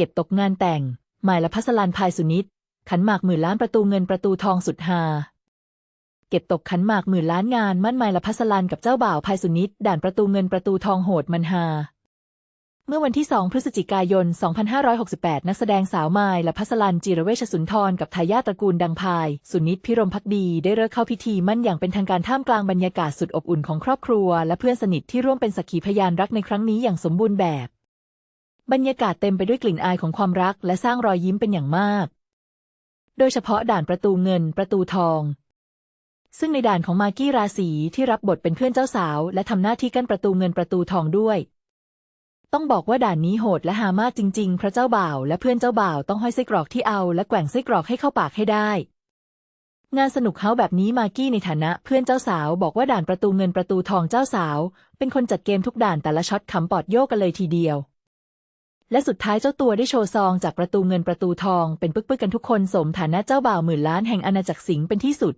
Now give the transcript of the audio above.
เก็บตกงานแต่ง หมายละพัสลันพายสุนิต ขันหมากหมื่นล้านประตูเงินประตูทองสุดฮาเก็บตกขันหมากหมื่นล้านงานมั่นหมายละพัสลันกับเจ้าบ่าวพายสุนิต ด่านประตูเงินประตูทองโหดมันฮาเมื่อวันที่ 2 พฤศจิกายน 2568 นักแสดงสาวมายและพัสลันจีรเวชสุนทรกับทายาทตระกูลดังพาย สุนิตพิรมพักดี ได้เลิกเข้าพิธีมั่นอย่างเป็นทางการท่ามกลางบรรยากาศสุดอบอุ่นของครอบครัว และเพื่อนสนิทที่ร่วมเป็นสักขีพยานรักในครั้งนี้อย่างสมบูรณ์แบบ บรรยากาศเต็มไปด้วยกลิ่นอายของความรักและสร้างรอยยิ้มเป็นอย่างมาก โดยเฉพาะด่านประตูเงินประตูทอง ซึ่งในด่านของมากกี้ราศีที่รับบทเป็นเพื่อนเจ้าสาว และทำหน้าที่กั้นประตูเงินประตูทองด้วย ต้องบอกว่าด่านนี้โหดและหามากจริงๆเพราะเจ้าบ่าวและเพื่อนเจ้าบ่าวต้องห้อยไส้กรอกที่เอา และแกว่งไส้กรอกให้เข้าปากให้ได้ งานสนุกเฮาแบบนี้มากี้ในฐานะ เพื่อนเจ้าสาวบอกว่าด่านประตูเงินประตูทองเจ้าสาว เป็นคนจัดเกมทุกด่านแต่ละช็อตขำปอดโยกกันเลยทีเดียว และสุดท้ายเจ้าตัวได้โชว์ซองจากประตูเงินประตูทองเป็นปึกๆกันทุกคนสมฐานะเจ้าบ่าวหมื่นล้านแห่งอาณาจักรสิงห์เป็นที่สุด